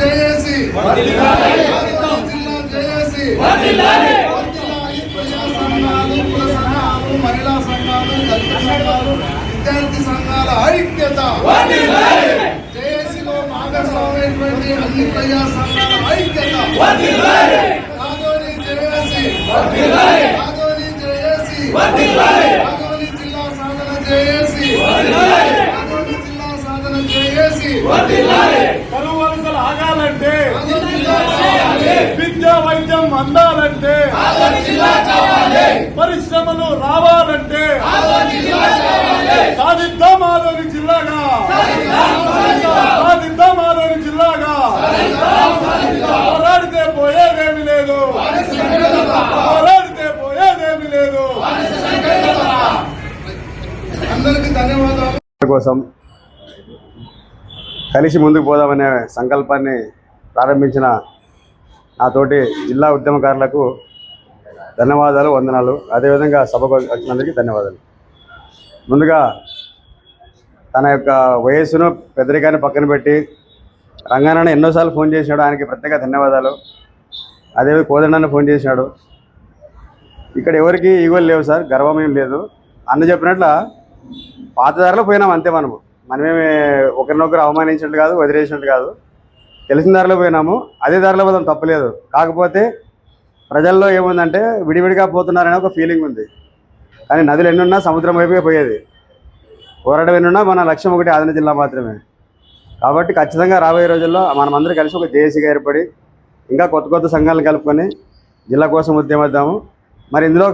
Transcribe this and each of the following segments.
JAC. మహిళా సంఘాలు దళిత సంఘాలు విద్యార్థి సంఘాల ఐక్యత. జేఏసీలో భాగస్వామైనటువంటి అన్ని ప్రజా సంఘాల ఐక్యత. జిల్లా సాధన జేఏసీ. జిల్లా సాధన జేఏసీ. విద్యా వైద్యం అందాలంటే పరిశ్రమలు రావాలంటే సాధిద్దాం ఆలోని జిల్లాగా సాధిద్దాం జిల్లాగా పోరాడితే పోయేదేమి లేదు. పోరాడితే పోయేదేమి లేదు. అందరికీ ధన్యవాదాలు. కోసం కలిసి ముందుకు పోదామనే సంకల్పాన్ని ప్రారంభించిన నా తోటి జిల్లా ఉద్యమకారులకు ధన్యవాదాలు వందనాలు. అదేవిధంగా సభకు వచ్చినందుకు ధన్యవాదాలు. ముందుగా తన యొక్క వయస్సును పెద్దరికాన్ని పక్కన పెట్టి రంగారాయణ ఎన్నోసార్లు ఫోన్ చేసినాడు. ఆయనకి ప్రత్యేక ధన్యవాదాలు. అదేవిధంగా కోదండాన్ని ఫోన్ చేసినాడు. ఇక్కడ ఎవరికి ఈగోలు లేవు సార్ గర్వం ఏం లేదు. అన్న చెప్పినట్ల పాత పోయినాం అంతే మనము. మనమేమి ఒకరినొకరు అవమానించినట్టు కాదు వదిలేసినట్టు కాదు. తెలిసిన దారిలో పోయినాము. అదే దారిలో పోదాం తప్పలేదు. కాకపోతే ప్రజల్లో ఏముందంటే విడివిడిగా పోతున్నారనే ఒక ఫీలింగ్ ఉంది. కానీ నదులు ఎన్నున్నా సముద్రం వైపుగా పోయేది. పోరాటం ఎన్నున్నా మన లక్ష్యం ఒకటి ఆదిన జిల్లా మాత్రమే. కాబట్టి ఖచ్చితంగా రాబోయే రోజుల్లో మనమందరం కలిసి ఒక జేఏసీగా ఏర్పడి ఇంకా కొత్త కొత్త సంఘాలను కలుపుకొని జిల్లా కోసం ఉద్యమిద్దాము. మరి ఇందులో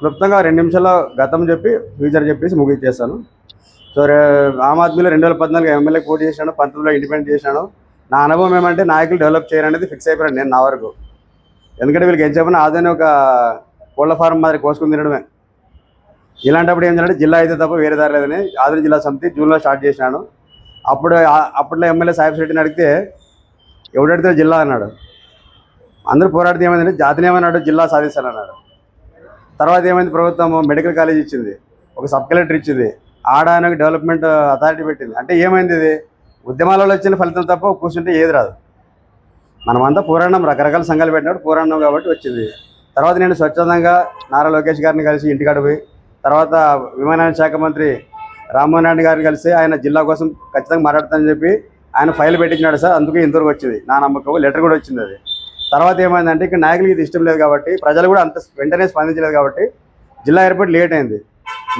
క్లుప్తంగా రెండు నిమిషాల్లో గతం చెప్పి ఫ్యూచర్ చెప్పేసి ముగించేస్తాను సో ఆమ్ ఆద్మీలో రెండు వేల పద్నాలుగు ఎమ్మెల్యే పోటీ చేశాను పంతొమ్మిదిలో ఇండిపెండెంట్ చేశాను నా అనుభవం ఏమంటే నాయకులు డెవలప్ చేయాలనేది ఫిక్స్ అయిపోయాను నేను నా వరకు. ఎందుకంటే వీళ్ళకి ఏం చెప్పినా అదని ఒక కోళ్ళ ఫారం మాదిరి కోసుకుని తినడమే. ఇలాంటప్పుడు ఏం చేయాలంటే జిల్లా అయితే తప్ప వేరే దారి లేదని ఆదిరి జిల్లా సమితి జూన్లో స్టార్ట్ చేసినాను. అప్పుడు అప్పట్లో ఎమ్మెల్యే సాహిబ్ శెట్టిని అడిగితే ఎవడడితే జిల్లా అన్నాడు. అందరూ పోరాడితే ఏమైందంటే జాతిని ఏమన్నాడు జిల్లా సాధిస్తానన్నాడు తర్వాత ఏమైంది ప్రభుత్వం మెడికల్ కాలేజ్ ఇచ్చింది ఒక సబ్ కలెక్టర్ ఇచ్చింది. ఆడ డెవలప్మెంట్ అథారిటీ పెట్టింది. అంటే ఏమైంది ఇది? ఉద్యమాలలో వచ్చిన ఫలితం తప్ప కూర్చుంటే ఏది రాదు. మనమంతా పురాణం రకరకాల సంఘాలు పెట్టినప్పుడు పురాణం కాబట్టి వచ్చింది. తర్వాత నేను స్వచ్ఛందంగా నారా లోకేష్ గారిని కలిసి ఇంటికాడ పోయి తర్వాత విమానయాన శాఖ మంత్రి రామ్మోహన్ రెడ్డి గారిని కలిసి ఆయన జిల్లా కోసం ఖచ్చితంగా మాట్లాడతానని చెప్పి ఆయన ఫైల్ పెట్టించినాడు సార్. అందుకే ఇంతవరకు వచ్చింది. నా నమ్మకం లెటర్ కూడా వచ్చింది అది. తర్వాత ఏమైందంటే ఇక్కడ నాయకులకి ఇది ఇష్టం లేదు కాబట్టి ప్రజలు కూడా అంత వెంటనే స్పందించలేదు కాబట్టి జిల్లా ఏర్పాటు లేట్ అయింది.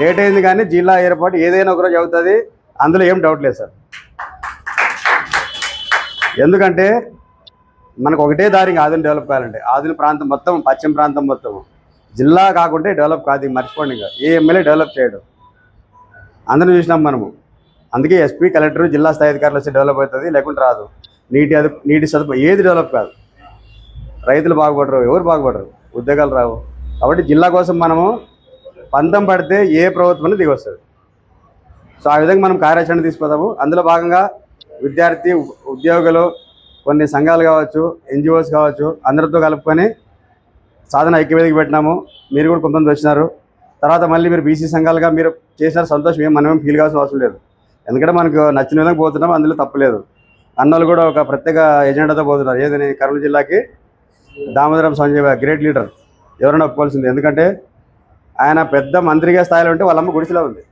లేట్ అయింది కానీ జిల్లా ఏర్పాటు ఏదైనా ఒకరోజు అవుతుంది. అందులో ఏం డౌట్ లేదు సార్. ఎందుకంటే మనకు ఒకటే దారి ఆదిని డెవలప్ కావాలంటే. ఆదిని ప్రాంతం మొత్తం పశ్చిమ ప్రాంతం మొత్తం. జిల్లా కాకుంటే డెవలప్ కాదు మర్చిపోండి ఇంకా. ఏ ఎమ్మెల్యే డెవలప్ చేయడు. అందరం చూసినాం మనము. అందుకే ఎస్పీ కలెక్టర్ జిల్లా స్థాయి అధికారులు వస్తే డెవలప్ అవుతుంది లేకుంటే రాదు. నీటి అది నీటి సదుపాయం ఏది డెవలప్ కాదు. రైతులు బాగుపడరు ఎవరు బాగుపడరు? ఉద్యోగాలు రావు. కాబట్టి జిల్లా కోసం మనము పంతం పడితే ఏ ప్రభుత్వం దిగొస్తుంది. సో ఆ విధంగా మనం కార్యాచరణ తీసుకుపోతాము అందులో భాగంగా విద్యార్థి ఉద్యోగులు కొన్ని సంఘాలు కావచ్చు ఎన్జిఓస్ కావచ్చు అందరితో కలుపుకొని సాధన ఐక్యవేదిక పెట్టినాము. మీరు కూడా కొంతమంది వచ్చినారు. తర్వాత మళ్ళీ మీరు బీసీ సంఘాలుగా మీరు చేసిన సంతోషం ఏం మనమేం ఫీల్ కావాల్సిన అవసరం లేదు. ఎందుకంటే మనకు నచ్చిన విధంగా పోతున్నాం అందులో తప్పలేదు అన్నలు కూడా ఒక ప్రత్యేక ఎజెండాతో పోతున్నారు. ఏదని కర్నూలు జిల్లాకి దామోదరం సంజయ్ గ్రేట్ లీడర్ ఎవరైనా ఒప్పుకోవాల్సింది. ఎందుకంటే ఆయన పెద్ద మంత్రిగా స్థాయిలో ఉంటే వాళ్ళమ్మ గుడిసెలో ఉంది.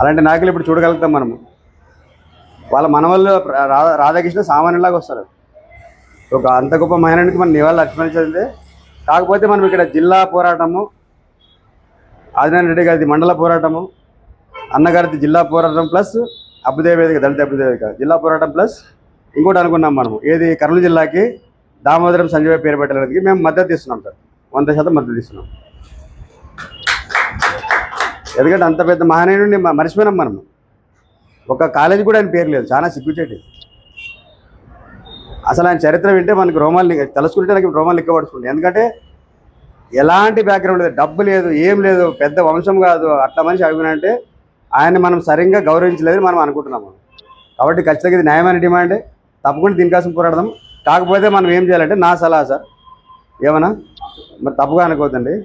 అలాంటి నాయకులు ఇప్పుడు చూడగలుగుతాం మనము. వాళ్ళ మనవళ్ళు రాధా రాధాకృష్ణ సామాన్యులాగా వస్తారు. ఒక అంత గొప్ప మహిళనికి మనం నివాళులు అర్పించింది కాకపోతే మనం ఇక్కడ జిల్లా పోరాటము ఆదినారాయణ రెడ్డి గారిది మండల పోరాటము అన్నగారిది జిల్లా పోరాటం ప్లస్ అబ్బుదేవేదిక వేదిక దళిత అబ్బుదేవేదిక వేదిక. జిల్లా పోరాటం ప్లస్ ఇంకోటి అనుకున్నాం మనము. ఏది కర్నూలు జిల్లాకి దామోదరం సంజయ్ పేరు పెట్టడానికి మేము మద్దతు ఇస్తున్నాం సార్. వంద శాతం మద్దతు ఇస్తున్నాం. ఎందుకంటే అంత పెద్ద మహనీయుడిని మ- మర్చిపోయినాం మనం ఒక కాలేజీ కూడా ఆయన పేరు లేదు చాలా సిగ్గుచేటి. అసలు ఆయన చరిత్ర వింటే మనకి రోమాలు లి- తెలుసుకుంటే నాకు రోమాలు లిక్కబడుతుంది ఎందుకంటే ఎలాంటి బ్యాక్గ్రౌండ్ లేదు డబ్బు లేదు ఏం లేదు పెద్ద వంశం కాదు అట్లా మనిషి అడుగునంటే ఆయన మనం సరిగ్గా గౌరవించలేదని మనం అనుకుంటున్నాము. కాబట్టి ఖచ్చితంగా ఇది న్యాయమైన డిమాండ్. తప్పకుండా దీనికోసం పోరాడదాం. కాకపోతే మనం ఏం చేయాలంటే నా సలహా సార్ ఏమన్నా? మరి తప్పుగా అనుకోవద్దండి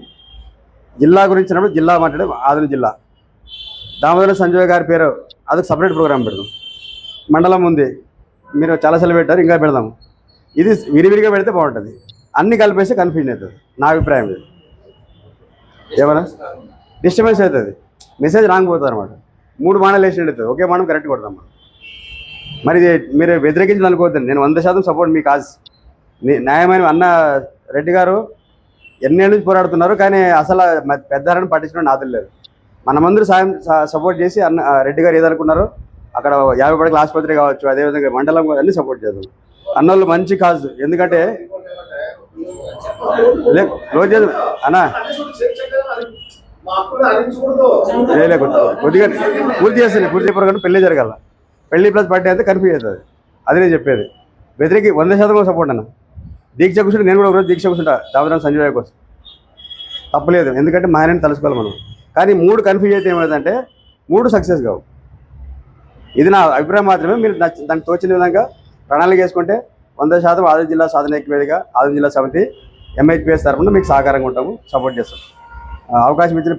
జిల్లా గురించినప్పుడు జిల్లా మాట్లాడే ఆదిన జిల్లా. దామోదర సంజయ్ గారి పేరు అదొక సపరేట్ ప్రోగ్రామ్ పెడదాం. మండలం ఉంది. మీరు చాలాసార్లు పెట్టారు ఇంకా పెడదాం. ఇది విరివిరిగా పెడితే బాగుంటుంది. అన్ని కలిపేస్తే కన్ఫ్యూజన్ అవుతుంది. నా అభిప్రాయం ఇది. ఏమన్నా? డిస్టర్బెన్స్ అవుతుంది. మెసేజ్ రాంగ్ పోతుంది అనమాట మూడు మాటలు వేసినట్టు అవుతుంది. ఒకే మనం కరెక్ట్ కొడతాం మనం మరి ఇది మీరు వ్యతిరేకించిన అనుకోవద్దండి నేను వంద శాతం సపోర్ట్ మీ కాజ్ న్యాయమైన అన్న రెడ్డి గారు ఎన్నేళ్ళు నుంచి పోరాడుతున్నారు కానీ అసలు పెద్దారని పట్టించడం నాది లేదు మనమందరూ సాయం స- సపోర్ట్ చేసి అన్న రెడ్డి గారు ఏదనుకున్నారో అక్కడ యాభై పడకల ఆసుపత్రి కావచ్చు అదేవిధంగా మండలం కూడా అన్ని సపోర్ట్ చేద్దాం. అన్నోళ్ళు మంచి కాజ్ ఎందుకంటే లే క్లోజ్ చేద్దాం అన్నా. కొద్దిగా. పూర్తి చేస్తాను పూర్తి చెప్పడం పెళ్ళి జరగాల. పెళ్ళి ప్లస్ బర్త్డే అయితే కన్ఫ్యూజ్ అవుతుంది. అది నేను చెప్పేది. వ్యతిరేకి వంద శాతం సపోర్ట్ అన్న. దీక్ష కూర్చుంటే నేను కూడా ఒకరోజు దీక్ష కూర్చుంటా. దామరాం సంజయ్ కోసం. తప్పలేదు. ఎందుకంటే మా ఆయనని తలుసుకోవాలి మనం. కానీ మూడు కన్ఫ్యూజ్ అయితే ఏమవుతుందంటే మూడు సక్సెస్ కావు. ఇది నా అభిప్రాయం మాత్రమే. మీరు దానికి తోచిన విధంగా ప్రణాళిక వేసుకుంటే వంద శాతం ఆదిలాబాద్ జిల్లా సాధన వేదిక ఆదిలాబాద్ జిల్లా సమితి ఎంఐపిఎస్ తరఫున మీకు సహకారంగా ఉంటాము. సపోర్ట్ చేస్తాం. అవకాశం ఇచ్చిన